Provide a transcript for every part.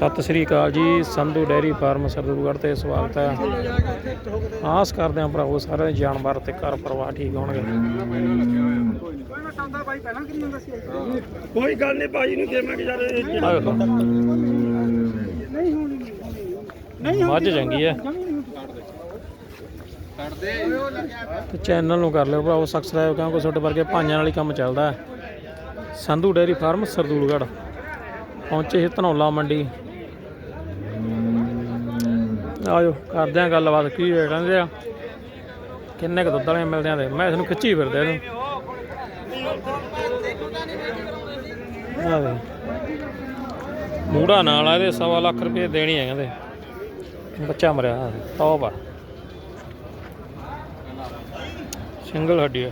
ਸਤਿ ਸ੍ਰੀ ਅਕਾਲ ਜੀ Sandhu dairy farm ਸਰਦੂਗੜ੍ਹ ਤੇ ਸਵਾਗਤ ਹੈ। ਆਸ ਕਰਦੇ ਹਾਂ ਭਰਾਵੋ ਸਾਰੇ ਜਾਨਵਰ ਤੇ ਘਰ ਪਰਿਵਾਰ ਠੀਕ ਹੋਣਗੇ। ਕੋਈ ਗੱਲ ਨਹੀਂ ਭਾਜੀ ਨੂੰ ਦੇਵਾਂਗੇ ਯਾਰ ਇਹ ਆਹ ਵੇਖੋ। ਮੱਝ ਚੰਗੀ ਹੈ। ਤੇ ਚੈਨਲ ਨੂੰ ਕਰ ਲਿਓ ਭਰਾਵੋ ਸਬਸਕ੍ਰਾਈਬ ਕਿਉਂਕਿ ਤੁਹਾਡੇ ਵਰਗੇ ਭਾਈਆਂ ਨਾਲ ਹੀ ਕੰਮ ਚੱਲਦਾ ਹੈ। ਸੰਧੂ ਡੈਰੀ ਫਾਰਮ ਸਰਦੂਲਗੜ੍ਹ ਪਹੁੰਚੇ ਸੀ ਧਨੌਲਾ ਮੰਡੀ। ਆਜੋ, ਕਰਦੇ ਆ ਗੱਲਬਾਤ, ਕੀ ਰੇਟ ਕਹਿੰਦੇ ਆ? ਕਿੰਨੇ ਕੁ ਦੁੱਧ ਵਾਲੇ ਮਿਲਦੇ ਆ ਦੇ ਮੈਂ ਇਸ ਨੂੰ ਖਿੱਚੀ ਫਿਰਦਾ ਇਹਨੂੰ। ਆ ਵੇ। ਮੂੜਾ ਨਾਲ ਆ ਇਹਦੇ, ਸਵਾ ਲੱਖ ਰੁਪਏ ਦੇਣੀ ਹੈ ਕਹਿੰਦੇ। ਬੱਚਾ ਮਰਿਆ ਟੌਪ ਸਿੰਗਲ ਹੱਡੀ ਆ।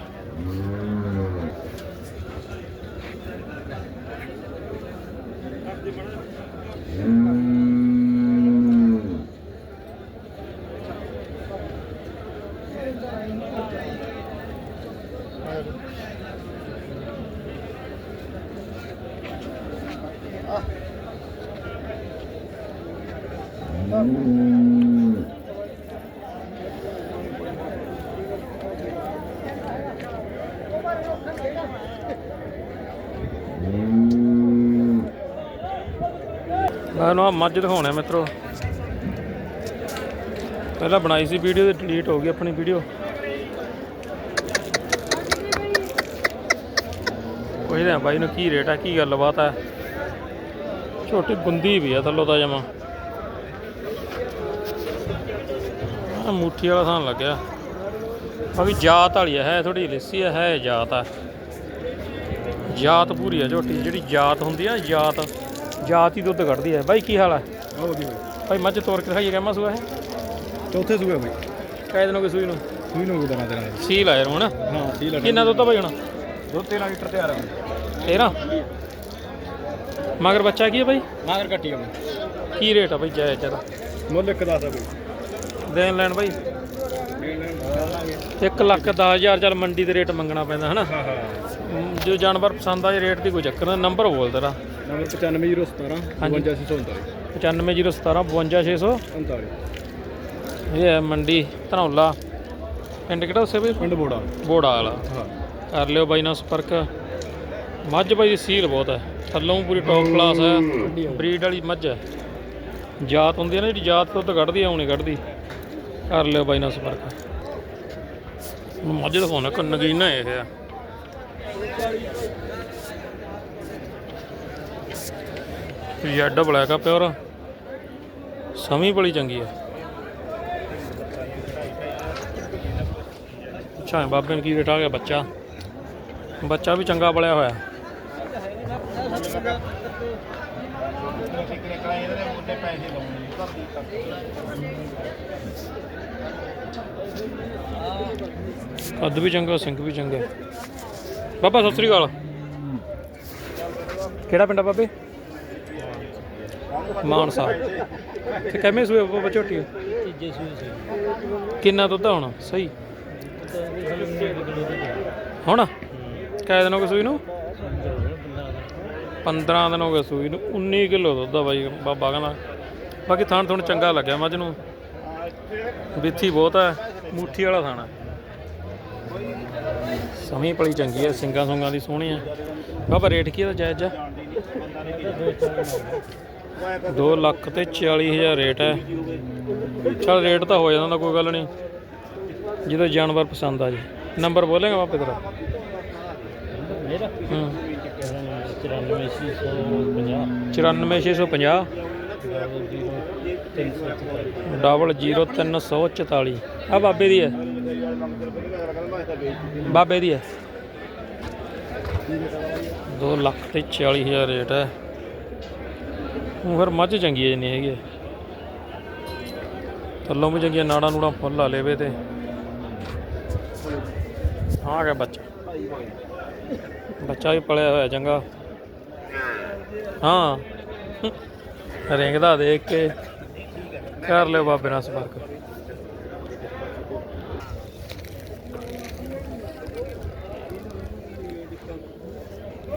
ਮੈਨੂੰ ਆ ਮੱਝ ਦਿਖਾਉਣਾ ਮਿੱਤਰੋ। ਪਹਿਲਾਂ ਬਣਾਈ ਸੀ ਵੀਡੀਓ ਤੇ ਡਿਲੀਟ ਹੋ ਗਈ ਆਪਣੀ ਵੀਡੀਓ। ਪੁੱਛਦੇ ਆ ਬਾਈ ਨੂੰ ਕੀ ਰੇਟ ਆ, ਕੀ ਗੱਲਬਾਤ ਆ। ਛੋਟੀ ਗੁੰਦੀ ਵੀ ਆ ਥੱਲੋਂ ਤਾਂ ਜਮਾ। ਆ ਮੁੱਠੀ ਵਾਲਾ ਥਾਂ ਲੱਗਿਆ। ਬਾਕੀ ਜਾਤ ਵਾਲੀ ਆ, ਹੈ ਥੋੜੀ ਲਿੱਸੀ ਆ ਹੈ ਜਾਤ ਆ। ਜਾਤ ਪੂਰੀ ਆ ਝੋਟੀ ਜਿਹੜੀ ਜਾਤ ਹੁੰਦੀ ਆ ਜਾਤ। ਜਾਤ ਹੀ ਦੁੱਧ ਕੱਢਦੀ ਹੈ ਬਾਈ ਕੀ ਹਾਲ ਹੈ ਆਓ ਜੀ। ਭਾਈ ਮੱਝ ਤੋਰ ਕੇ ਦਿਖਾਈਏ ਕਹਿਮਾ ਸੂਆ ਹੈ ਚੌਥੇ ਸੂਏ ਬਈ। ਕਾਇ ਦਿਨੋਂ ਕੋਈ ਸੂਈ ਨੂੰ? ਸੂਈ ਨੂੰ ਗੁਦਣਾ ਦੇਣਾ ਸੀ ਲਾਇਆ ਹਨਾ ਹਾਂ ਸੀ ਲੱਗ ਕਿੰਨਾ ਦੁੱਧ ਆ ਭਾਈ ਹੁਣ? ਦੋ 13 ਲੀਟਰ ਤਿਆਰ ਆ 13 ਮਗਰ ਬੱਚਾ ਕੀ ਹੈ ਭਾਈ ਮਾਗਰ ਕੱਟੀ ਆ ਕੀ ਰੇਟ ਆ ਭਾਈ ਜਾਇਜ਼ ਜਰਾ ਮੁੱਲ ਇੱਕ ਦੱਸ ਆ ਬਈ। ਦੇਣ ਲੈਣ 1 ਲੱਖ 10000 ਚੱਲ ਮੰਡੀ ਦੇ ਰੇਟ ਮੰਗਣਾ ਪੈਂਦਾ ਹਨਾ? ਜੋ ਜਾਨਵਰ ਪਸੰਦ ਆ ਜੇ ਰੇਟ ਦੀ ਕੋਈ ਚੱਕਰ ਨਹੀਂ ਨੰਬਰ ਬੋਲ ਤੇਰਾ। ਨੰਬਰ 95017 ਹਾਂਜੀ। 55639 95017 52600 39 ਇਹ ਹੈ ਮੰਡੀ ਧਨੌਲਾ। ਪਿੰਡ ਕਿਹੜਾ ਦੱਸਿਆ ਭਾਈ ਪਿੰਡ ਬੋੜਾ। ਬੋੜਾ ਵਾਲਾ ਹਾਂ। ਕਰ ਲਿਓ ਬਾਈ ਨਾਲ ਸੰਪਰਕ। ਮੱਝ ਬਾਈ ਦੀ ਸੀਲ ਬਹੁਤ ਹੈ। ਥੱਲੋਂ ਪੂਰੀ ਟੌਪ ਕਲਾਸ ਹੈ। ਬਰੀਡ ਵਾਲੀ ਮੱਝ ਹੈ। ਜਾਤ ਹੁੰਦੀ ਹੈ ਨਾ ਜਿਹੜੀ ਜਾਤ ਤੋਂ ਤਾਂ ਕੱਢਦੀ ਆ ਉਹ ਨਹੀਂ ਕੱਢਦੀ। ਕਰ ਲਿਓ ਬਾਈ ਨਾਲ ਸੰਪਰਕ। ਮੱਝ ਦਿਖਾਉਣਾ ਕਿ ਨਗੀਨਾ ਇਹ ਆ। ਜੈਡ ਬਲੈਕ ਆ ਪਿਓਰ। ਸਮੀ ਬੜੀ ਚੰਗੀ ਆ। ਅੱਛਾ, ਬਾਬੇ ਨੂੰ ਕੀ ਰੇਟ ਆ ਗਿਆ ਬੱਚਾ? ਬੱਚਾ ਵੀ ਚੰਗਾ ਬਲਿਆ ਹੋਇਆ। ਕੱਦ ਵੀ ਚੰਗਾ ਸਿੰਘ ਵੀ ਚੰਗਾ। ਬਾਬਾ ਸਤਿ ਸ੍ਰੀ ਅਕਾਲ। ਕਿਹੜਾ ਪਿੰਡ ਆ ਬਾਬੇ? ਮਾਨਸਾ। ਤੇ ਕਿਵੇਂ ਸੂਏ ਬਾਬਾ ਝੋਟੀ? ਤੀਜੇ ਸੂਏ ਸੀ ਕਿੰਨਾ ਦੁੱਧ ਹੁਣ? ਸਹੀ? ਹੁਣ? ਕਿੰਨੇ ਦਿਨ ਹੋ ਗਏ ਸੂਈ ਨੂੰ? 15 ਦਿਨ ਹੋ ਗਏ ਸੂਈ ਨੂੰ। 19 ਕਿਲੋ ਦੁੱਧ ਆ ਬਾਈ ਬਾਬਾ ਕਹਿੰਦਾ। ਬਾਕੀ ਥਾਣ ਥੁਣ ਚੰਗਾ ਲੱਗਿਆ ਮੱਝ ਨੂੰ। ਵਿੱਥੀ ਬਹੁਤ ਹੈ ਮੁੱਠੀ ਵਾਲਾ ਥਾਣਾ ਸਮੀ ਪਲੀ ਚੰਗੀ ਹੈ ਸਿੰਗਾਂ ਸੁੰਗਾਂ ਦੀ ਸੋਹਣੀ ਹੈ ਬਾਬਾ ਰੇਟ ਕੀ ਇਹਦਾ ਜਾਇਜ਼ ਆ? 2 ਲੱਖ ਤੇ 40 ਹਜ਼ਾਰ ਰੇਟ ਹੈ ਚਲ ਰੇਟ ਤਾਂ ਹੋ ਜਾਂਦਾ, ਕੋਈ ਗੱਲ ਨਹੀਂ। ਜਦੋਂ ਜਾਨਵਰ ਪਸੰਦ ਆ ਜੀ। ਨੰਬਰ ਬੋਲੇਗਾ ਬਾਪੇ ਤੇਰਾ? ਮੇਰਾ ਹੂੰ 94650 94650 ਡਬਲ 0344 ਆ ਬਾਬੇ ਦੀ ਹੈ ਬਾਬੇ ਦੀ ਹੈ। 2 ਲੱਖ ਤੇ 40 ਹਜ਼ਾਰ ਰੇਟ ਹੈ। ਉਹ ਫਿਰ ਮੱਝ ਚੰਗੀ ਹੈ ਨਹੀਂ ਹੈਗੀ ਥੱਲੋਂ ਵੀ ਚੰਗੀਆਂ, ਨਾੜਾਂ ਨੂੜਾਂ ਫੁੱਲ ਆ ਲੇਵੇ ਤੇ। ਆ ਗਿਆ ਬੱਚਾ। ਬੱਚਾ ਵੀ ਪਲਿਆ ਹੋਇਆ ਚੰਗਾ। ਹਾਂ। ਰਿੰਗਦਾ ਦੇਖ ਕੇ। ਕਰ ਲਿਓ ਬਾਬੇ ਨਾਲ ਸੰਪਰਕ।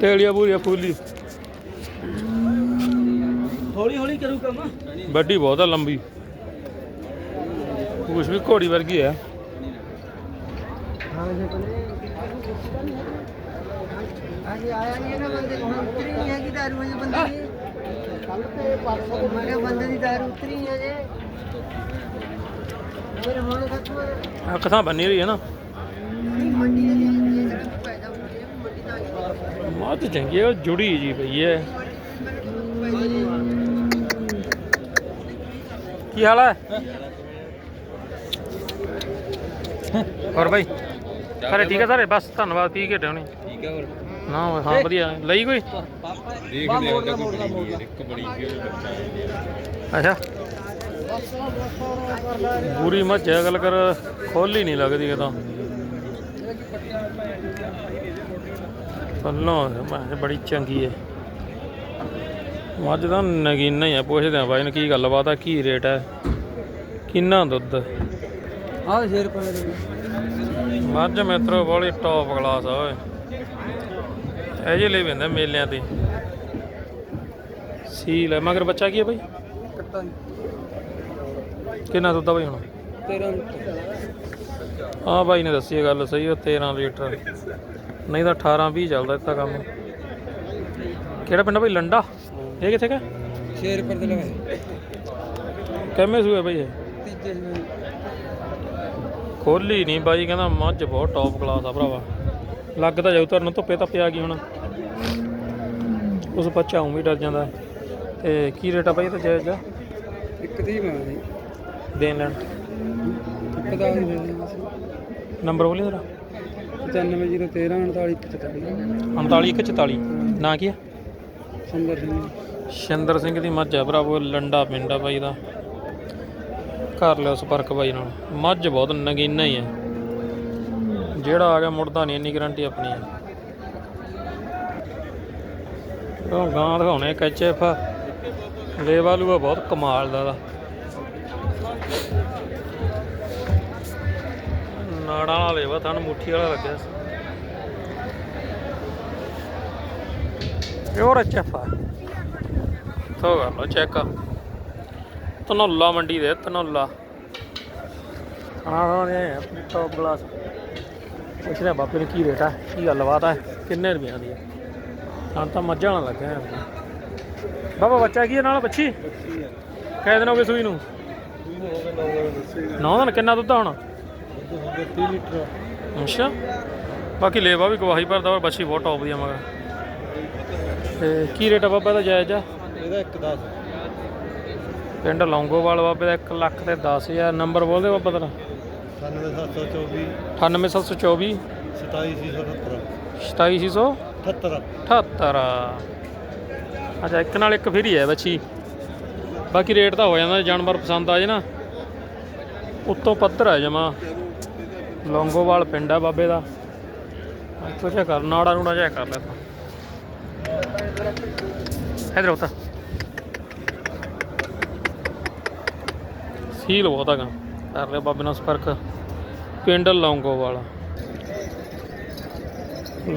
ਤੇਲੀਆ ਪੂਰੀ ਫੁੱਲੀ ਹੌਲੀ ਹੌਲੀ ਕਰੂ ਕੰਮ। ਵੱਡੀ ਬਹੁਤ ਆ ਲੰਬੀ। ਕੁਛ ਵੀ ਘੋੜੀ ਵਰਗੀ ਹੈ ਹਾਂਜੀ ਆਇਆ ਨਹੀਂ ਨਾ ਬੰਦੇ ਕੋਲ ਉਤਰੀ ਨਹੀਂ ਹੈਗੀ ਦਾਰੂ ਅਜੇ ਬੰਦੇ ਦੀ। ਕੱਲ ਤੇ ਪਰਸੋਂ ਕਿਹਾ ਬੰਦੇ ਦੀ ਦਾਰੂ ਉਤਰੀ ਨਹੀਂ ਅਜੇ ਫਿਰ ਹੁਣ ਖਤਮ ਅੱਖ ਤਾਂ ਬੰਨੀ ਰਹੀ ਹੈ ਨਾ? ਨਹੀਂ ਮੰਡੀ ਦੇ ਵਿੱਚ ਇਹ ਜਿਹੜਾ ਪੈਦਾ ਹੁੰਦੀ ਹੈ ਮੰਡੀ ਦਾ ਚੰਗੀ ਹੈ ਉਹ ਜੁੜੀ ਜੀ ਪਈ ਹੈ। ਕੀ ਹਾਲ ਹੈ? ਹੋਰ ਬਾਈ? ਸਾਰੇ ਠੀਕ ਹੈ ਸਾਰੇ? ਬਸ ਧੰਨਵਾਦ ਪੀ ਕੇ ਟਾਉਣੀ ਠੀਕ ਹੈ ਹੋਰ ਨਾ ਹਾਂ ਵਧੀਆ। ਲਈ ਕੋਈ? ਦੇਖਦੇ ਹਾਂ ਤਾਂ ਕੋਈ ਬੜੀ ਹੈ ਇੱਕ ਬੜੀ ਹੈ ਬੱਚਾ ਅੱਛਾ। ਬੁਰੀ ਮੱਝ ਹੈ ਗੱਲ ਕਰ ਖੋਲੀ ਨਹੀਂ ਲੱਗਦੀ ਪੱਲੋਂ ਮੈਂ ਬੜੀ ਚੰਗੀ ਹੈ ਮੱਝ ਦਾ ਨਗੀਨਾ ਹੀ ਆ ਪੁੱਛਦੇ ਆ ਬਾਈ ਨੂੰ ਕੀ ਗੱਲਬਾਤ ਆ ਕੀ ਰੇਟ ਹੈ ਕਿੰਨਾ ਦੁੱਧ? ਆਹ 6 ਰੁਪਏ ਦੇ। ਮੱਝ ਮਿੱਤਰੋ ਬੜੀ ਟੌਪ ਕਲਾਸ ਆ ਓਏ। ਇਹ ਜੇ ਲੈ ਬੰਦਾ ਮੇਲਿਆਂ ਤੇ। ਸੀਲ ਹੈ ਮਗਰ ਬੱਚਾ ਕੀ ਹੈ ਬਾਈ? ਕਿੰਨਾ ਦੁੱਧ ਆ ਬਾਈ ਹੁਣ? 13 ਹਾਂ ਬਾਈ ਨੇ ਦੱਸੀ ਗੱਲ ਸਹੀ ਉਹ 13 ਲੀਟਰ। ਨਹੀਂ ਤਾਂ 18 20 ਚੱਲਦਾ ਇੱਥੇ ਕੰਮ। ਕਿਹੜਾ ਪਿੰਡ ਆ ਬਾਈ? ਲੰਡਾ? ਇਹ ਕਿੱਥੇ ਕਾ 6 ਰੁਪਏ ਦੇ ਲਵਾਏ ਕਿੰਮੇ ਸੂਏ ਬਾਈ ਇਹ? ਤੀਜੇ ਖੋਲੀ ਨਹੀਂ ਬਾਈ ਕਹਿੰਦਾ ਮੱਝ ਬਹੁਤ ਟੌਪ ਕਲਾਸ ਆ ਭਰਾਵਾ। ਲੱਗਦਾ ਜਾਊ ਤੁਹਾਨੂੰ ਧੁੱਪੇ ਧੱਪੇ ਆ ਗਈ ਹੁਣ? ਉਸ ਬੱਚਾ ਉਂ ਵੀ ਡਰ ਜਾਂਦਾ। ਤੇ ਕੀ ਰੇਟ ਆ ਬਾਈ ਤੇ ਜਾਇਜ਼ ਆ? ਇੱਕ ਦੀ। ਮਾਰੀ ਦੇਣ ਲੈਣ। ਨੰਬਰ ਬੋਲੀ ਤੇਰਾ 9513 49 49144 ਨਾਂ ਕੀ ਆ? ਸੰਦਰ ਸਿੰਘ। ਸ਼ਿੰਦਰ ਸਿੰਘ ਦੀ ਮੱਝ ਹੈ ਭਰਾਵੋ ਲੰਡਾ ਪਿੰਡ ਆ ਬਾਈ ਦਾ। ਕਰ ਲਿਓ ਸੰਪਰਕ ਬਾਈ ਨਾਲ। ਮੱਝ ਬਹੁਤ ਨਗੀਨਾ ਹੀ ਹੈ ਜਿਹੜਾ ਆ ਗਿਆ ਮੁੜਦਾ ਨਹੀਂ ਇੰਨੀ ਗਾਰੰਟੀ ਆਪਣੀ ਹੈ ਉਹ ਗਾਂ ਦਿਖਾਉਣੇ ਕੈਚਐਫ। ਲੇਵਾ ਲੂਆ ਬਹੁਤ ਕਮਾਲ ਦਾ ਦਾ ਨਾੜਾਂ ਵਾਲਾ ਲੇਵਾ ਤੁਹਾਨੂੰ ਮੁੱਠੀ ਵਾਲਾ ਲੱਗਿਆ ਪਿਓਰ ਐਚਐਫ ਆ। ਤੋ ਕਰ ਲੋ ਚੈੱਕ ਤਨੌਲਾ ਮੰਡੀ ਦੇ ਤਨੌਲਾ ਹਾਂ ਨੇ ਟੌਪ ਕਲਾਸ ਪੁੱਛਦੇ ਬਾਪੇ ਨੂੰ ਕੀ ਰੇਟ ਆ ਕੀ ਗੱਲਬਾਤ ਆ ਕਿੰਨੇ ਰੁਪਈਆਂ ਦੀ ਆ। ਹਾਂ ਤਾਂ ਮੱਝਾਂ ਨਾਲ ਲੱਗਾ ਹੈ ਬਾਬਾ ਬੱਚਾ ਕੀ ਨਾਲ ਬੱਚੀ? ਕਹਿ ਦਿਨ ਹੋ ਗਏ ਸੂਈ ਨੂੰ? ਨੌ ਦਿਨ ਕਿੰਨਾ ਦੁੱਧ ਆ ਹੁਣ 30 ਲੀਟਰ। ਅੱਛਾ। ਬਾਕੀ ਲੇਵਾ ਵੀ ਗਵਾਹੀ ਭਰਦਾ ਔਰ ਬੱਚੀ ਬਹੁਤ ਟੌਪ ਦੀ ਆ ਮਗਰ। ਤੇ ਕੀ ਰੇਟ ਆ ਬਾਬਾ ਦਾ ਜਾਇਜ਼ ਆ? ਇਹਦਾ ਇੱਕ 10 ਪਿੰਡ ਲੌਂਗੋਵਾਲ ਬਾਬੇ ਦਾ 1 ਲੱਖ ਤੇ 10000 ਨੰਬਰ ਬੋਲਦੇ ਬਾਬਾ ਤੇਰਾ। 9724 98724 27678 27600 78 78 ਅੱਛਾ ਇੱਕ ਨਾਲ ਇੱਕ ਫਰੀ ਹੈ ਬੱਚੀ। ਬਾਕੀ ਰੇਟ ਤਾਂ ਹੋ ਜਾਂਦਾ ਜਾਨਵਰ ਪਸੰਦ ਆ ਜੇ ਨਾ। ਉੱਤੋਂ ਪੱਧਰ ਹੈ ਜਮਾ। ਲੌਂਗੋਵਾਲ ਪਿੰਡ ਆ ਬਾਬੇ ਦਾ। ਇੱਥੋਂ ਚੈੱਕ ਕਰ, ਨਾੜਾ ਨੂੜਾ ਚੈੱਕ ਕਰ ਲੈ ਤੂੰ ਇਧਰ ਉਤਾ ਸੀਲ ਬਹੁਤ ਹੈਗਾ ਕਰ ਲਿਓ ਬਾਬੇ ਨਾਲ ਸੰਪਰਕ। ਪਿੰਡ ਲੌਂਗੋਵਾਲ।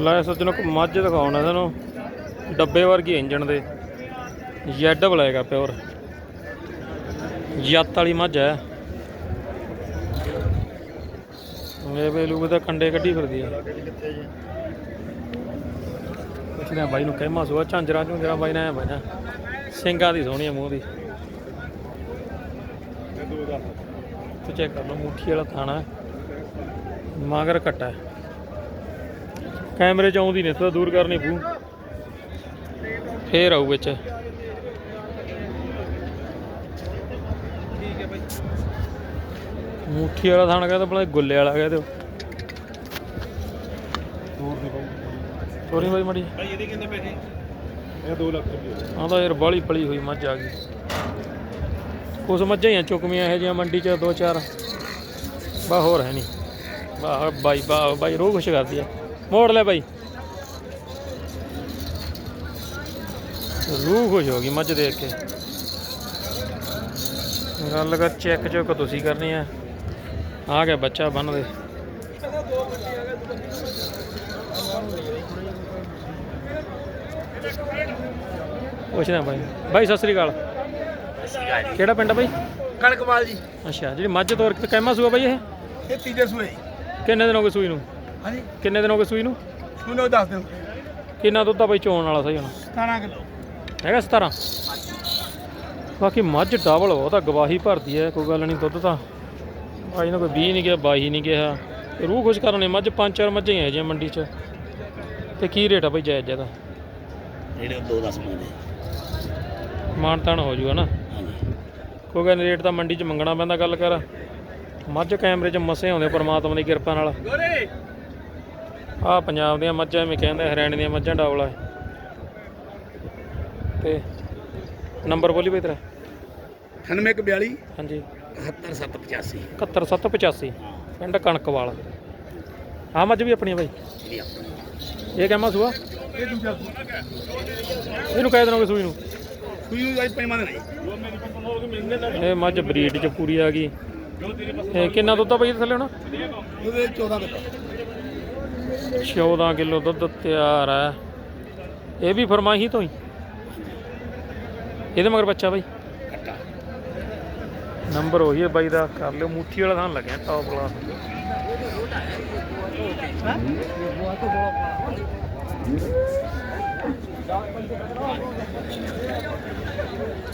ਲੈ ਸੱਜਣੋ ਕੋ ਮੱਝ ਦਿਖਾਉਣਾ ਤੁਹਾਨੂੰ ਡੱਬੇ ਵਰਗੀ ਇੰਜਣ ਦੇ। ਜੈਡ ਬਲੈਕ ਆ ਪਿਓਰ ਜੱਤ ਵਾਲੀ ਮੱਝ ਹੈ ਇਹ ਵੇਲੂ ਤਾਂ ਕੰਡੇ ਕੱਢੀ ਫਿਰਦੀ ਆ। ਪੁੱਛਦੇ ਆ ਬਾਈ ਨੂੰ ਕਹਿਮਾ ਸੁਆ, ਝਾਂਜਰਾ ਝੁੰਜਰਾ ਬਾਈ ਨੇ ਬਾਜਾ ਸਿੰਘਾਂ ਦੀ ਸੋਹਣੀ ਆ ਮੂੰਹ ਦੀ। ਤੂੰ ਚੈੱਕ ਕਰ ਲਓ ਮੁੱਠੀ ਵਾਲਾ ਥਾਣਾ ਮਾਗਰ ਕੱਟਾ ਕੈਮਰੇ ਚ ਆਉਂਦੀ ਨਹੀਂ ਤਾਂ ਦੂਰ ਕਰਨੀ ਪੂ ਫੇਰ ਆਊ ਵਿੱਚ। ਮੁੱਠੀ ਵਾਲਾ ਥਾਣਾ ਕਹਿੰਦਾ ਬਲਾ ਗੁੱਲੇ ਵਾਲਾ ਕਹਿੰਦੇ ਸੋਰੀ ਬਾਈ। ਮੜੀ। ਭਾਈ ਇਹਦੇ ਕਿੰਨੇ ਪੈਸੇ? ਇਹ 2 ਲੱਖ ਰੁਪਏ। ਆਹ ਤਾਂ ਯਾਰ ਬਾਲੀ ਪਲੀ ਹੋਈ ਮੱਝ ਆ ਗਈ। ਕੁਛ ਮੱਝਾਂ ਹੀ ਆ ਚੁੱਕਵੀਆਂ ਇਹੋ ਜਿਹੀਆਂ ਮੰਡੀ ਚ ਦੋ ਚਾਰ। ਬਾ ਹੋਰ ਹੈ ਨਹੀਂ। ਬਾ ਬਾਈ ਬਾ ਬਾਈ ਰੋਹ ਖੁਸ਼ ਕਰਦੀ ਆ। ਮੋੜ ਲੈ ਬਾਈ। ਰੂਹ ਖੁਸ਼ ਹੋ ਗਈ ਮੱਝ ਦੇਖ ਕੇ। ਗੱਲ ਕਰ ਚੈੱਕ ਚੁੱਕ ਤੁਸੀਂ ਕਰਨੀ ਆ। ਆ ਗਿਆ ਬੱਚਾ ਬੰਨ ਦੇ। ਪੁੱਛਣਾ ਬਾਈ। ਬਾਈ ਸਤਿ ਸ੍ਰੀ ਅਕਾਲ। ਕਿਹੜਾ ਪਿੰਡ ਆ ਬਾਈ? ਕਣਕਵਾਲ ਜੀ। ਅੱਛਾ ਜਿਹੜੀ ਮੱਝ ਤੋਰ ਕੇ ਕਹਿਮਾ ਸੂਆ ਬਾਈ ਇਹ? ਇਹ ਤੀਜੇ ਸੂਏ। ਕਿੰਨੇ ਦਿਨ ਹੋ ਗਏ ਸੂਈ ਨੂੰ? ਹਾਂਜੀ। ਕਿੰਨੇ ਦਿਨ ਹੋ ਗਏ ਸੂਈ ਨੂੰ? ਸੁਣੋ ਦੱਸ ਦਿਓ ਕਿੰਨਾ ਦੁੱਧ ਆ ਬਾਈ ਚੋਣ ਵਾਲਾ ਸਹੀ ਹੁਣ? 17 ਕਿਲੋ। ਹੈਗਾ 17 ਬਾਕੀ ਮੱਝ ਡਬਲ ਉਹ ਤਾਂ ਗਵਾਹੀ ਭਰਦੀ ਹੈ ਕੋਈ ਗੱਲ ਨਹੀਂ ਦੁੱਧ ਤਾਂ ਬਾਈ ਨੇ ਕੋਈ 20 ਨਹੀਂ ਕਿਹਾ 22 ਨਹੀਂ ਕਿਹਾ ਰੂਹ ਖੁਸ਼ ਕਰਨ ਨੇ ਮੱਝ ਪੰਜ ਚਾਰ ਮੱਝਾਂ ਹੀ ਹੈ ਜੀ ਮੰਡੀ 'ਚ। ਤੇ ਕੀ ਰੇਟ ਆ ਬਾਈ ਜਾਇਜ਼ ਇਹਦਾ? ਜਿਹੜੇ 2 10 ਮੰਗਦੇ ਮਾਨ ਤਾਨ ਹੋ ਜੂਗਾ ਨਾ? ਕੋਈ ਗੱਲ ਰੇਟ ਤਾਂ ਮੰਡੀ 'ਚ ਮੰਗਣਾ ਪੈਂਦਾ ਗੱਲ ਕਰ। ਮੱਝ ਕੈਮਰੇ 'ਚ ਮਸੇ ਆਉਂਦੇ ਪਰਮਾਤਮਾ ਦੀ ਕਿਰਪਾ ਨਾਲ। ਆਹ ਪੰਜਾਬ ਦੀਆਂ ਮੱਝਾਂ ਐਵੇਂ ਕਹਿੰਦੇ ਹਰਿਆਣੇ ਦੀਆਂ ਮੱਝਾਂ ਡਾਵਲਾ। ਤੇ ਨੰਬਰ ਬੋਲੀ ਬਈ ਤੇਰਾ। 9142 ਹਾਂਜੀ। 71785 71785 ਪਿੰਡ ਕਣਕਵਾਲ। ਆ ਮੱਝ ਵੀ ਆਪਣੀ ਬਾਈ? ਇਹ ਕਹਿਮਾ ਸੂਆ ਇਹ ਦੂਜਾ ਇਹਨੂੰ ਕਹਿ ਦੇਣਾ ਸੂਈ ਨੂੰ। ਸੂਈ ਨੂੰ ਅੱਜ ਪੈਮਾ ਨਹੀਂ ਇਹ ਮੱਝ ਬਰੀਡ 'ਚ ਪੂਰੀ ਆ ਗਈ। ਇਹ ਕਿੰਨਾ ਦੁੱਧ ਆ ਬਾਈ ਇਹਦੇ ਥੱਲੇ ਹੁਣ? ਉਹਦੇ 14 ਕਿਲੋ। 14 ਕਿਲੋ ਦੁੱਧ ਤਿਆਰ ਹੈ ਇਹ ਵੀ ਫਰਮਾਹੀ ਤੋਂ ਹੀ। ਇਹਦੇ ਮਗਰ ਬੱਚਾ ਬਾਈ। ਨੰਬਰ ਉਹੀ ਹੈ ਬਾਈ ਦਾ, ਕਰ ਲਿਓ। ਮੁੱਠੀ ਵਾਲਾ ਥਾਂ ਲੱਗਿਆ ਟੌਪ ਕਲਾਸ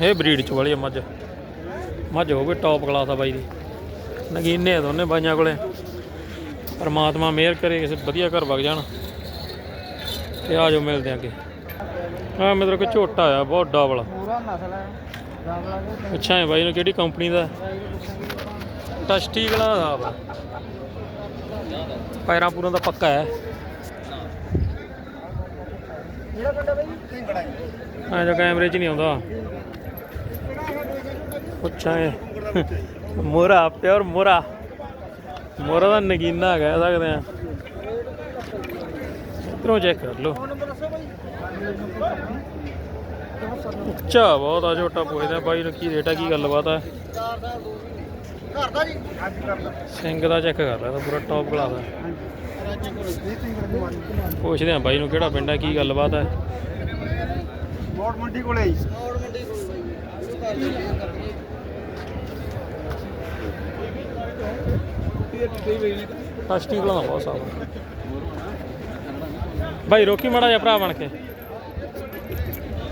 ਇਹ ਬਰੀਡ ਚ ਵਾਲੀ ਆ ਮੱਝ। ਮੱਝ ਹੋਵੇ ਗਈ ਟੌਪ ਕਲਾਸ ਆ ਬਾਈ ਦੀ। ਨਗੀਨੇ ਆ ਦੋਨੇ ਬਾਈਆਂ ਕੋਲੇ। ਪਰਮਾਤਮਾ ਮਿਹਰ ਕਰੇ, ਕਿਸੇ ਵਧੀਆ ਘਰ ਵਗ ਜਾਣ। ਤੇ ਆ ਜਾਓ, ਮਿਲਦੇ ਆ ਆ, ਮੇਰੇ ਕੋਲ ਝੋਟਾ ਆ, ਬਹੁਤ ਡਬਲ ਪੂਰਾ ਨਸਲ ਹੈ ਰਾਵਲਾ ਦੇ ਬਾਈ ਨੂੰ ਕਿਹੜੀ ਕੰਪਨੀ ਦਾ? ਟਸਟੀ ਵਾਲਾ ਦਾ ਪੈਰਾਂ ਪੂਰਾਂ ਦਾ ਪੱਕਾ ਹੈ। ਜਿਹੜਾ ਕੱਟਾ ਬਈ ਐ ਜੋ ਕੈਮਰੇ 'ਚ ਨਹੀਂ ਆਉਂਦਾ। ਪੁੱਛਾਂ ਹੈ ਮੋਰਾ ਪਿਓਰ ਮੋਰਾ ਮੋਰਾ ਦਾ ਨਗੀਨਾ ਕਹਿ ਸਕਦੇ ਆ ਇਧਰੋਂ ਚੈੱਕ ਕਰ ਲਓ। ਉੱਚਾ ਬਹੁਤ ਆ ਛੋਟਾ ਪੁੱਛਦਾ, ਬਾਈ ਨੂੰ ਕੀ ਰੇਟ ਆ, ਕੀ ਗੱਲਬਾਤ ਆ? ਘਰ ਦਾ ਜੀ ਸਿੰਘ ਦਾ ਚੈੱਕ ਕਰ ਲੈ, ਤਾਂ ਪੂਰਾ ਟੌਪ ਕਲਾਸ ਆ ਪੁੱਛਦੇ ਆ ਬਾਈ ਨੂੰ ਕਿਹੜਾ ਪਿੰਡ ਆ, ਕੀ ਗੱਲਬਾਤ ਆ? ਮੋੜ ਮੰਡੀ ਕੋਲੇ ਜੀ ਔੜ ਮੰਡੀ ਕੋਲ ਬਈ ਕੋਲ ਬਹੁਤ ਸਾਫ਼ ਬਾਈ ਰੋਕੀ ਮਾੜਾ ਜਿਹਾ ਭਰਾ ਬਣ ਕੇ।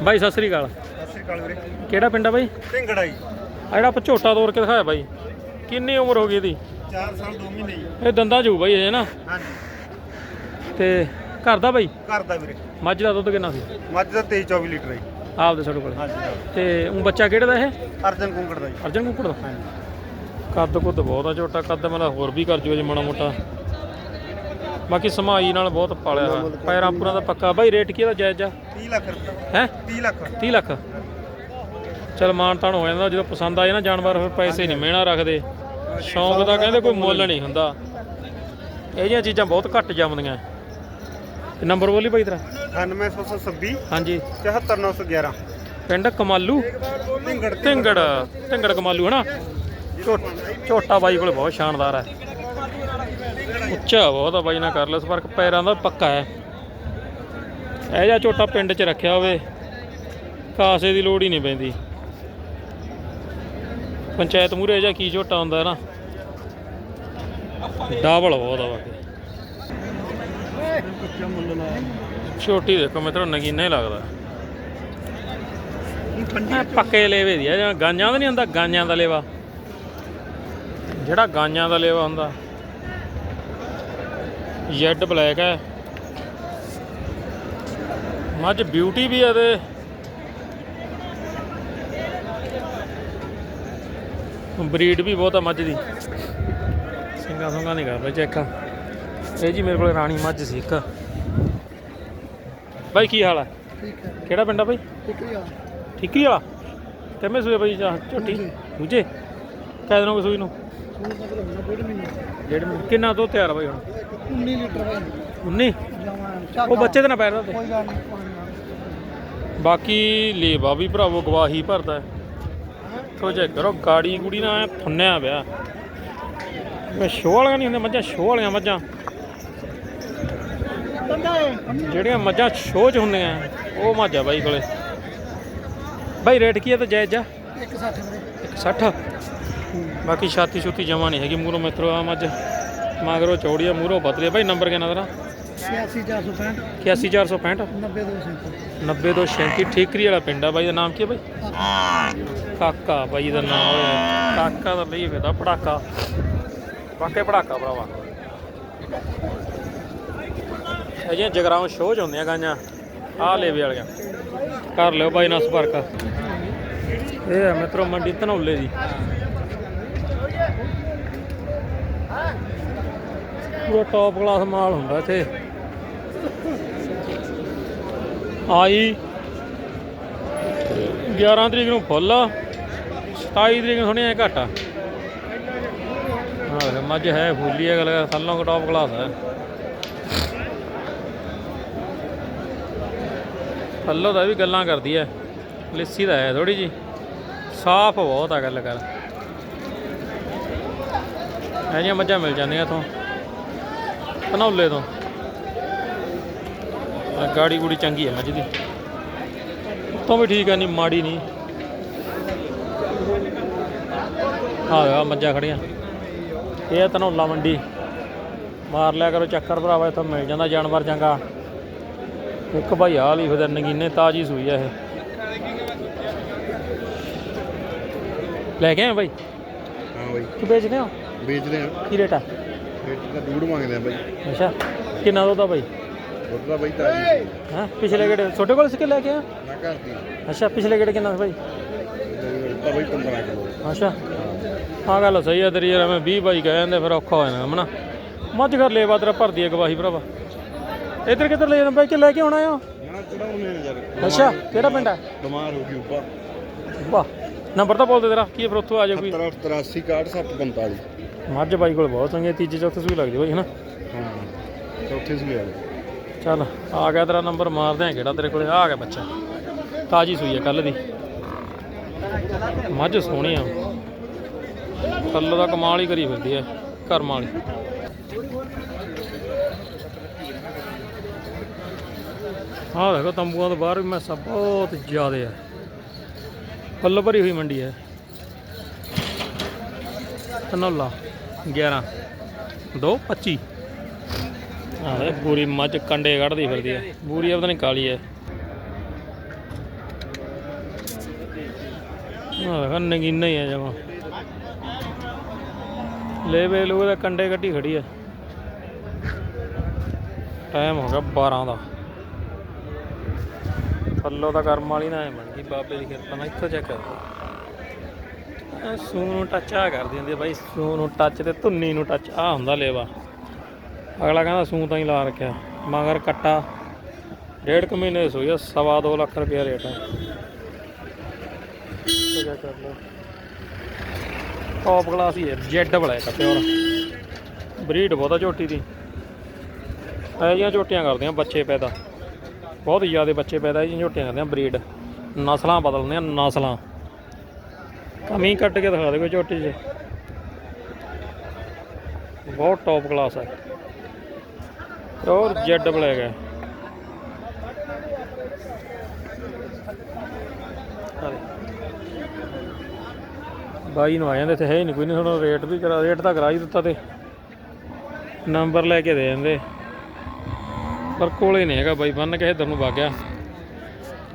ਬਾਈ ਸਤਿ ਸ੍ਰੀ ਅਕਾਲ। ਸਤਿ ਸ੍ਰੀ ਅਕਾਲ ਵੀਰੇ। ਕਿਹੜਾ ਪਿੰਡ ਆ ਬਾਈ? ਢਿੰਗੜਾ ਜੀ। ਆ ਜਿਹੜਾ ਆਪਾਂ ਝੋਟਾ ਤੋੜ ਕੇ ਦਿਖਾਇਆ ਬਾਈ। ਕਿੰਨੀ ਉਮਰ ਹੋ ਗਈ ਇਹਦੀ? 4 ਸਾਲ 2 ਮਹੀਨੇ ਜੀ। ਇਹ ਦੰਦਾਂ ਜੂ ਬਾਈ ਅਜੇ ਨਾ? ਹਾਂਜੀ। ਤੇ ਘਰ ਦਾ ਬਾਈ? ਘਰ ਦਾ ਵੀਰੇ। ਮੱਝ ਦਾ ਦੁੱਧ ਕਿੰਨਾ ਸੀ? ਮੱਝ ਦਾ 23 24 ਲੀਟਰ ਹੈ ਜੀ। ਆਪਦੇ ਸਾਡੇ ਕੋਲ। ਹਾਂਜੀ ਤੇ ਉਹ ਬੱਚਾ ਕਿਹੜੇ ਦਾ ਇਹ? ਅਰਜਨ ਕੁੰਕੜ ਦਾ ਜੀ। ਅਰਜਨ ਕੁੱਕੜ ਦਾ? ਹਾਂਜੀ। ਕੱਦ ਕੁੱਦ ਬਹੁਤ ਆ ਝੋਟਾ ਕੱਦ ਮਤਲਬ ਹੋਰ ਵੀ ਕਰ ਜੂ ਜੇ ਮਾੜਾ ਮੋਟਾ। ਬਾਕੀ ਸਮਾਈ ਨਾਲ ਬਹੁਤ ਪਾਲਿਆ ਹੋਇਆ। ਪੈਰਾਂ ਪੂਰਾ ਦਾ ਪੱਕਾ। ਬਾਈ ਰੇਟ ਕੀ ਇਹਦਾ ਜਾਇਜ਼ ਆ? 30 ਲੱਖ ਰੁਪਏ। ਹੈ? 30 ਲੱਖ। 30 ਲੱਖ? ਚਲ ਮਾਨ ਤਾਨ ਹੋ ਜਾਂਦਾ। ਜਦੋਂ ਪਸੰਦ ਆ ਜਾਏ ਨਾ ਜਾਨਵਰ ਫਿਰ ਪੈਸੇ ਨਹੀਂ ਮਿਹਣਾ ਰੱਖਦੇ। ਸ਼ੌਂਕ ਦਾ ਕਹਿੰਦੇ ਕੋਈ ਮੁੱਲ ਨਹੀਂ ਹੁੰਦਾ। ਇਹ ਜਿਹੀਆਂ ਚੀਜ਼ਾਂ ਬਹੁਤ ਘੱਟ ਜੰਮਦੀਆਂ। ਤੇ ਨੰਬਰ ਬੋਲੀ ਬਾਈ ਤੇਰਾ? 98726 ਹਾਂਜੀ। 74911 ਪਿੰਡ ਕਮਾਲੂ? ਢਿੰਗੜ। ਢਿੰਗੜ। ਢਿੰਗੜ ਕਮਾਲੂ ਹਨਾ? ਝੋਟਾ ਬਾਈ ਕੋਲੇ ਬਹੁਤ ਸ਼ਾਨਦਾਰ ਹੈ। ਉੱਚਾ ਬਹੁਤ ਆ ਬਾਈ ਨਾਲ ਕਰ ਲੈ ਫ਼ਰਕ ਪੈਰਾਂ ਦਾ ਪੱਕਾ ਹੈ। ਇਹ ਜਿਹਾ ਝੋਟਾ ਪਿੰਡ 'ਚ ਰੱਖਿਆ ਹੋਵੇ, ਕਾਸੇ ਦੀ ਲੋੜ ਹੀ ਨਹੀਂ ਪੈਂਦੀ। ਪੰਚਾਇਤ ਮੂਰੇ ਜਿਹਾ ਕੀ ਝੋਟਾ ਹੁੰਦਾ ਹੈ ਨਾ? ਡਬਲ ਬਹੁਤ ਆ ਬਾਕੀ। ਛੋਟੀ ਦੇਖੋ ਮਿੱਤਰੋ, ਨਗੀਨਾ ਹੀ ਲੱਗਦਾ। ਇਹ ਪੱਕੇ ਲੇਵੇ ਦੀ ਆ, ਜਾਂ ਗਾਂਆਂ ਦਾ ਨਹੀਂ ਹੁੰਦਾ ਗਾਂਆਂ ਦਾ ਲੇਵਾ। ਜਿਹੜਾ ਗਾਂਆਂ ਦਾ ਲੇਵਾ ਹੁੰਦਾ। ਜੈਡ ਬਲੈਕ ਹੈ। ਮੱਝ ਬਿਊਟੀ ਵੀ ਹੈ ਤੇ। ਬਰੀਡ ਵੀ ਬਹੁਤ ਆ ਮੱਝ ਦੀ। ਸਿੰਘਾਂ ਸੁੰਗਾ ਨਹੀਂ ਕਰਦਾ ਚੈੱਕ ਇਹ ਜੀ ਮੇਰੇ ਕੋਲ ਰਾਣੀ ਮੱਝ ਸੀ ਇੱਕ। ਬਾਈ ਕੀ ਹਾਲ ਹੈ ਠੀਕ ਹੈ ਕਿਹੜਾ ਪਿੰਡ ਆ ਬਾਈ? ਠੀਕ ਹੈ ਠੀਕੀ ਵਾਲਾ? ਕਿਵੇਂ ਸੂਏ ਬਾਈ ਝੋਟੀ? ਦੂਜੇ ਕਹਿ ਦੇਣੋਗੇ ਸੂਈ ਨੂੰ। ਡੇਢ ਮਹੀਨੇ। ਜਿਹੜੇ ਕਿੰਨਾ ਤੋਂ ਤਿਆਰ ਆ ਬਾਈ ਹੁਣ? 19 ਲੀਟਰ ਬਾਈ। 19 ਜਮਾਂ ਉਹ ਬੱਚੇ ਤੇ ਨਾ ਪੈਰ ਦਾ ਤੇ ਕੋਈ ਗੱਲ ਨਹੀਂ ਪਾਣੀ ਨਾਲ ਬਾਕੀ ਲੇਵਾ ਵੀ ਭਰਾਵੋ ਗਵਾਹੀ ਭਰਦਾ। ਤੋ ਜੇ ਕਰੋ ਗਾੜੀ ਗੁੜੀ ਨਾ ਐਂ ਥੁੰਨਿਆ ਪਿਆ। ਮੈਂ ਸ਼ੋਅ ਵਾਲੀਆਂ ਨਹੀਂ ਹੁੰਦੀਆਂ ਮੱਝਾਂ ਸ਼ੋਅ ਵਾਲੀਆਂ ਮੱਝਾਂ। ਜਿਹੜੀਆਂ ਮੱਝਾਂ ਸ਼ੋਅ 'ਚ ਹੁੰਦੀਆਂ ਉਹ ਮੱਝਾਂ ਬਾਈ ਕੋਲੇ। ਬਾਈ ਰੇਟ ਕੀ ਹੈ ਤਾਂ ਜਾਇਜ਼ ਆ? 160 ਵੀਰੇ। 60 ਬਾਕੀ ਛਾਤੀ ਛੁੱਤੀ ਜਮਾ ਨਹੀਂ ਹੈਗੀ ਮੂਰੋਂ ਮਿੱਤਰੋ ਆ ਮੱਝ ਮਗਰੋਂ ਚੌੜੀਆ ਮੂਰੋਂ ਬਦਲੇ ਬਾਈ ਨੰਬਰ ਕਿੰਨਾ ਤੇਰਾ? 86465 81465 90235 9237 ਠੀਕਰੀ ਵਾਲਾ ਪਿੰਡ ਆ ਬਾਈ ਦਾ ਨਾਮ ਕੀ ਹੈ ਬਾਈ? ਕਾਕਾ ਬਾਈ ਦਾ ਨਾਮ ਹੋਇਆ ਕਾਕਾ ਦਾ ਲਈ ਫਿਰਦਾ ਪੜਾਕਾ। ਵਾਕੇ ਪੜਾਕਾ ਭਰਾਵਾ। ਜਿਹੜੀਆਂ ਜਗਰਾਉਂ ਸ਼ੋਅ ਚ ਹੁੰਦੀਆਂ ਗਾਈਆਂ ਆਹ ਲੇਵੇ ਵਾਲੀਆਂ। ਕਰ ਲਿਓ ਬਾਈ ਨਾਲ ਸੰਪਰਕ। ਇਹ ਹੈ ਮਿੱਤਰੋ ਮੰਡੀ ਧਨੌਲੇ ਦੀ। ਪੂਰਾ ਟੌਪ ਕਲਾਸ ਮਾਲ ਹੁੰਦਾ ਇੱਥੇ। ਆਈ। 11 ਤਰੀਕ ਨੂੰ ਫੁੱਲ ਆ 27 ਤਰੀਕ ਨੂੰ ਥੋੜ੍ਹੀਆਂ ਜਿਹੀਆਂ ਘੱਟ ਆ। ਹਾਂ ਮੱਝ ਹੈ ਫੁੱਲੀ ਹੈ ਗੱਲ, ਥੱਲੋਂ ਟੌਪ ਕਲਾਸ ਹੈ। ਥੱਲੋਂ ਦਾ ਵੀ ਗੱਲਾਂ ਕਰਦੀ ਹੈ ਲਿੱਸੀ ਦਾ ਹੈ ਥੋੜੀ ਜੀ ਸਾਫ਼ ਬਹੁਤ ਆ ਗੱਲ ਕਰ। ਇਹ ਜਿਹੀਆਂ ਮੱਝਾਂ ਮਿਲ ਜਾਂਦੀਆਂ ਇੱਥੋਂ। ਧਨੌਲੇ ਤੋਂ। ਗਾੜੀ ਗੂੜੀ ਚੰਗੀ ਹੈ ਮੱਝ ਦੀ ਉੱਤੋਂ ਵੀ ਠੀਕ ਹੈ ਨਹੀਂ ਮਾੜੀ ਨਹੀਂ। ਆ ਮੱਝਾਂ ਖੜੀਆਂ ਇਹ ਧਨੌਲਾ ਮੰਡੀ। ਮਾਰ ਲਿਆ ਕਰੋ ਚੱਕਰ ਭਰਾਵਾ ਇੱਥੋਂ ਮਿਲ ਜਾਂਦਾ ਜਾਨਵਰ ਚੰਗਾ। ਇੱਕ ਭਾਈ ਆ ਲਈ ਫਿਰ ਨਗੀਨੇ ਤਾਜੀ ਸੂਈ ਆ ਇਹ। ਲੈ ਕੇ ਆਏ ਬਾਈ? ਹਾਂ ਬਾਈ। ਕੀ ਵੇਚਦੇ ਹੋ? ਵੇਚਦੇ ਆ। ਕੀ ਰੇਟ ਆ? ਰੇਟ ਤਾਂ ਡੂੜ ਮੰਗਦੇ ਆ ਬਾਈ। ਅੱਛਾ ਕਿੰਨਾ ਦਾ ਉਹਦਾ ਬਾਈ? ਉਹਦਾ ਬਾਈ ਤਾਜੀ। ਹਾਂ ਪਿਛਲੇ ਗੇੜੇ ਛੋਟੇ ਕੋਲ ਸਿੱਕੇ ਲੈ ਕੇ ਆ ਨਾ ਘਰ ਦੀ। ਅੱਛਾ ਪਿਛਲੇ ਗੇੜੇ ਕਿੰਨਾ ਸੀ ਬਾਈ? ਤਾਂ ਬਾਈ 15 ਕਿਲੋ। ਅੱਛਾ। ਹਾਂ ਗੱਲ ਸਹੀ ਹੈ ਤੇਰੀ ਯਾਰ ਮੈਂ 20 ਬਾਈ ਕਹਿ ਜਾਂਦੇ ਫਿਰ ਔਖਾ ਹੋ ਜਾਣਾ ਹਮਣਾ ਮੱਝ ਘਰ ਲੈ ਤੇਰਾ ਭਰਦੀ ਹੈ ਗਵਾਹੀ ਭਰਾਵਾ। ਇੱਧਰ ਕਿੱਧਰ ਲੈ ਜਾਣਾ ਬਾਈ ਕਿ ਲੈ ਕੇ ਆਉਣਾ ਆ? ਨਾ ਚੜਾਉਣੇ ਨੇ ਯਾਰ। ਅੱਛਾ ਕਿਹੜਾ ਪਿੰਡ ਹੈ ਬਿਮਾਰ ਹੋ ਗਈ ਉੱਪਾ ਵਾਹ। ਨੰਬਰ ਤਾਂ ਬੋਲ ਦੇ ਤੇਰਾ ਕੀ ਹੈ ਫਿਰ ਉੱਥੋਂ ਆ ਜਾ ਕੋਈ? 83 61 45 ਮੱਝ ਬਾਈ ਕੋਲ ਬਹੁਤ ਚੰਗੀ ਤੀਜੇ ਚੌਥੇ ਸੂਈ ਲੱਗਦੀ ਬਾਈ ਹਨਾ? ਹਾਂ ਚੌਥੇ ਸੂਏ ਵਾਲੇ। ਚੱਲ ਆ ਗਿਆ ਤੇਰਾ ਨੰਬਰ ਮਾਰਦੇ ਆ ਕਿਹੜਾ ਤੇਰੇ ਕੋਲੇ ਆ ਗਿਆ ਬੱਚਾ। ਤਾਜੀ ਸੂਈ ਹੈ ਕੱਲ ਦੀ। ਮੱਝ ਸੋਹਣੀ ਆ। ਕੱਲ ਦਾ ਕਮਾਲ ਹੀ ਕਰੀ ਫਿਰਦੀ ਹੈ ਘਰ ਵਾਲੀ। ਆਹ ਦੇਖੋ ਤੰਬੂਆਂ ਤੋਂ ਬਾਹਰ ਵੀ ਮੈਸਾਂ ਬਹੁਤ ਜ਼ਿਆਦਾ ਹੈ ਫੁੱਲ ਭਰੀ ਹੋਈ ਮੰਡੀ ਹੈ। ਧਨੌਲਾ 11 ਦੋ 25 ਆਹ ਇਹ ਪੂਰੀ ਮੱਝ ਕੰਡੇ ਕੱਢਦੀ ਫਿਰਦੀ ਹੈ। ਬੂਰੀ ਪਤਾ ਨਹੀਂ ਕਾਲੀ ਹੈ। ਆਹ ਨਗੀਨਾ ਹੀ ਹੈ ਜਮਾ। ਲੈ ਵੇ ਲੋ ਦਾ ਕੰਡੇ ਕੱਢੀ ਖੜੀ ਹੈ। ਟਾਈਮ ਹੋ ਗਿਆ 12 ਦਾ। ਥੱਲੋਂ ਤਾਂ ਕਰਮ ਵਾਲੀ ਨਾ ਐ ਬਣ ਗਈ, ਬਾਬੇ ਦੀ ਕਿਰਪਾ ਨਾਲ ਇੱਥੋਂ ਚੈੱਕ ਕਰੋ। ਸੂ ਨੂੰ ਟੱਚ ਆ ਕਰਦੀ ਹੁੰਦੀ ਬਾਈ ਸੂ ਨੂੰ ਟੱਚ ਤੇ ਧੁੰਨੀ ਨੂੰ ਟੱਚ ਆ ਹੁੰਦਾ ਲੇਵਾ। ਅਗਲਾ ਕਹਿੰਦਾ ਸੂ ਤਾਂ ਹੀ ਲਾ ਰੱਖਿਆ, ਮਗਰ ਕੱਟਾ। ਡੇਢ ਕੁ ਮਹੀਨੇ ਦੀ ਸੂਈ ਸਵਾ ਦੋ ਲੱਖ ਰੁਪਇਆ ਰੇਟ ਹੈ ਚੈੱਕ ਕਰ ਲਓ। ਟੌਪ ਕਲਾਸ ਹੀ ਹੈ ਜੈਡ ਬਲੈਕ ਆ ਪਿਓਰ ਬਰੀਡ ਬਹੁਤਾ ਝੋਟੀ ਦੀ। ਇਹ ਜਿਹੀਆਂ ਝੋਟੀਆਂ ਕਰਦੇ ਆ ਬੱਚੇ ਪੈਦਾ। ਬਹੁਤ ਜ਼ਿਆਦਾ ਬੱਚੇ ਪੈਦਾ ਇਹ ਝੋਟੀਆਂ ਕਰਦੇ ਕਰਦੀਆਂ ਬਰੀਡ। ਨਸਲਾਂ ਬਦਲਦੀਆਂ ਨਸਲਾਂ। ਕਮੀ ਕੱਟ ਕੇ ਦਿਖਾ ਦੇ ਝੋਟੀ 'ਚ। ਬਹੁਤ ਟੌਪ ਕਲਾਸ ਹੈ ਔਰ ਜੈਡ ਬਲੈਕ ਹੈ ਬਾਈ ਨੂੰ ਆ ਜਾਂਦੇ ਤੇ ਹੈ ਹੀ ਨਹੀਂ, ਕੋਈ ਨਹੀਂ ਤੁਹਾਨੂੰ ਰੇਟ ਵੀ ਕਰਾ ਰੇਟ ਤਾਂ ਕਰਾ ਹੀ ਦਿੱਤਾ ਤੇ। ਨੰਬਰ ਲੈ ਕੇ ਦੇ ਜਾਂਦੇ ਪਰ ਕੋਲੇ ਨਹੀਂ ਹੈਗਾ ਬਾਈ ਬੰਨ ਕੇ ਇੱਧਰ ਨੂੰ ਵਗ ਗਿਆ।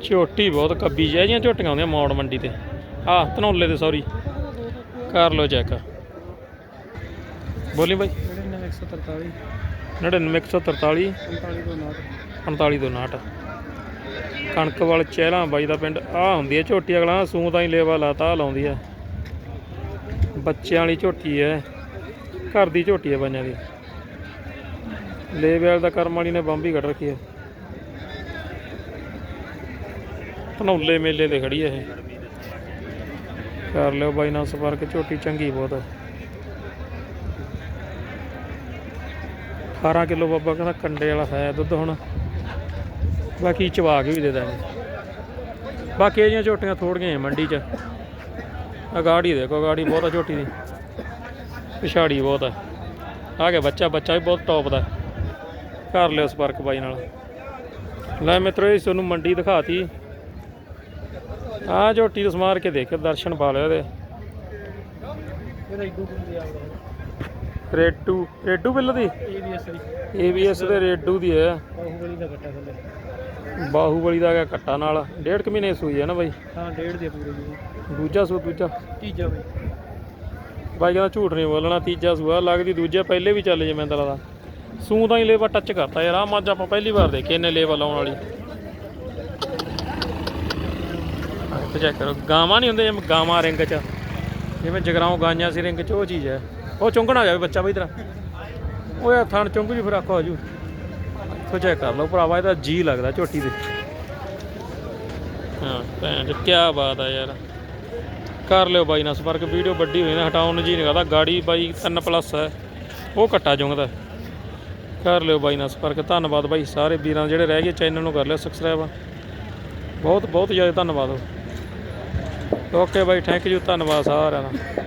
ਝੋਟੀ ਬਹੁਤ ਕੱਬੀ ਜਿਹੀ ਜਿਹੀਆਂ ਝੋਟੀਆਂ ਆਉਂਦੀਆਂ ਮੌੜ ਮੰਡੀ ਤੇ। ਆਹ ਧਨੌਲੇ ਤੇ ਸੌਰੀ ਕਰ ਲਓ ਚੈੱਕ ਬੋਲੀ ਬਾਈ। 143 99143 45 ਤੋਂ 59 ਕਣਕ ਵਾਲ ਚਹਿਲਾਂ ਬਾਈ ਦਾ ਪਿੰਡ। ਆ ਹੁੰਦੀ ਹੈ ਝੋਟੀ ਅਗਲਾ ਸੂ ਤਾਂ ਹੀ ਲੇਵਾ ਲਾਤਾ ਲਾਉਂਦੀ ਹੈ ਬੱਚਿਆਂ ਵਾਲੀ ਝੋਟੀ ਹੈ। ਘਰ ਦੀ ਝੋਟੀ ਹੈ ਬਾਈਆਂ ਦੀ। ਲੇਵੇਲ ਦਾ ਕਰਮ ਵਾਲੀ ਨੇ ਬੰਬ ਹੀ ਕੱਢ ਰੱਖੀ ਹੈ। ਧਨੌਲੇ ਮੇਲੇ ਤੇ ਖੜੀ ਹੈ ਇਹ। ਕਰ ਲਿਓ ਬਾਈ ਨਾਲ ਸੰਪਰਕ, ਝੋਟੀ ਚੰਗੀ ਬਹੁਤ ਹੈ। 18 ਕਿਲੋ ਬਾਬਾ ਕਹਿੰਦਾ ਕੰਡੇ ਵਾਲਾ ਹੈ ਦੁੱਧ ਹੁਣ। ਬਾਕੀ ਚਵਾ ਕੇ ਵੀ ਦੇ ਦਾਂਗੇ। ਬਾਕੀ ਇਹ ਜਿਹੀਆਂ ਝੋਟੀਆਂ ਥੋੜੀਆਂ ਹੈ ਮੰਡੀ 'ਚ। ਆ ਗਾੜੀ ਦੇਖੋ, ਗਾੜੀ ਬਹੁਤ ਆ ਝੋਟੀ ਦੀ। ਪਿਛਾੜੀ ਬਹੁਤ ਹੈ ਆ ਗਿਆ ਬੱਚਾ ਬੱਚਾ ਵੀ ਬਹੁਤ ਟੌਪ ਦਾ। ਕਰ ਲਿਓ ਸੰਪਰਕ ਬਾਈ ਨਾਲ। ਲੈ ਮਿੱਤਰੋ ਇਹ ਤੁਹਾਨੂੰ ਮੰਡੀ ਦਿਖਾਤੀ। ਆ ਝੋਟੀ ਨੂੰ ਸਮਾਰ ਕੇ ਦੇਖ ਦਰਸ਼ਨ ਪਾ ਲਿਓ ਇਹਦੇ। ਰੇਡੂ ਰੇਡੂ ਬਿੱਲ ਦੀ? ਏਬੀਐਸ ਦੇ ਰੇਡੂ ਦੀ ਹੈ। ਬਾਹੂਬਲੀ ਦਾ ਕੱਟਾ ਥੱਲੇ ਬਾਹੂਬਲੀ ਦਾ ਹੈਗਾ ਕੱਟਾ ਨਾਲ। ਡੇਢ ਕੁ ਮਹੀਨੇ ਸੂਈ ਹੈ ਨਾ ਬਾਈ? ਹਾਂ ਡੇਢ ਦੇ ਪੂਰੇ ਜੀ। ਦੂਜਾ ਸੂ ਦੂਜਾ? ਤੀਜਾ ਬਈ। ਬਾਈ ਕਹਿੰਦਾ ਝੂਠ ਨਹੀਂ ਬੋਲਣਾ ਤੀਜਾ ਸੂਆ ਲੱਗਦੀ ਦੂਜਾ ਪਹਿਲੇ ਵੀ ਚੱਲ ਜੇ ਮੈਂ ਤਾਂ ਲੱਗਦਾ। ਸੂ ਤਾਂ ਹੀ ਲੇਵਾ ਟੱਚ ਕਰਤਾ ਯਾਰ ਆ ਮੱਝ ਆਪਾਂ ਪਹਿਲੀ ਵਾਰ ਦੇਖੀ ਇਹਨੇ ਲੇਵਾ ਲਾਉਣ ਵਾਲੀ। ਤੇ ਚੈੱਕ ਕਰੋ, ਗਾਵਾਂ ਨਹੀਂ ਹੁੰਦੇ, ਜਿਵੇਂ ਗਾਵਾਂ ਰਿੰਗ ਚ। ਜਿਵੇਂ ਜਗਰਾਉਂ ਗਾਈਆਂ ਸੀ ਰਿੰਗ ਚ, ਉਹ ਚੀਜ਼ ਹੈ। ਉਹ ਚੁੰਗਣਾ ਜਾਵੇ ਬੱਚਾ ਬਈ ਤੇਰਾ। ਓਏ ਥਣ ਚੁੰਗ ਜੀ, ਫਿਰ ਆਖੋ ਆਜੂ ਸੋ ਚੈੱਕ ਕਰ ਲਓ ਭਰਾਵਾ, ਇਹਦਾ ਜੀ ਲੱਗਦਾ ਝੋਟੀ ਤੇ। ਹਾਂ, ਭੈਣ ਕੀ ਬਾਤ ਆ ਯਾਰ। ਕਰ ਲਿਓ ਬਾਈ ਨਾਲ ਸੰਪਰਕ, ਵੀਡੀਓ ਵੱਡੀ ਹੋਈ ਨਾ, ਹਟਾਉਣ ਨੂੰ ਜੀ ਨਹੀਂ ਕਰਦਾ, ਗਾੜੀ ਬਾਈ 3 ਪਲੱਸ ਹੈ। ਉਹ ਘੱਟਾ ਜੁੰਗਦਾ ਕਰ ਲਿਓ ਬਾਈ ਨਾਲ ਸੰਪਰਕ। ਧੰਨਵਾਦ ਬਾਈ, ਸਾਰੇ ਵੀਰਾਂ ਜਿਹੜੇ ਰਹਿ ਗਏ ਚੈਨਲ ਨੂੰ ਕਰ ਲਿਓ ਸਬਸਕ੍ਰਾਈਬ ਬਹੁਤ ਬਹੁਤ ਜ਼ਿਆਦਾ ਧੰਨਵਾਦ। ਓਕੇ ਬਾਈ ਥੈਂਕ ਯੂ ਧੰਨਵਾਦ ਸਾਰਿਆਂ ਦਾ।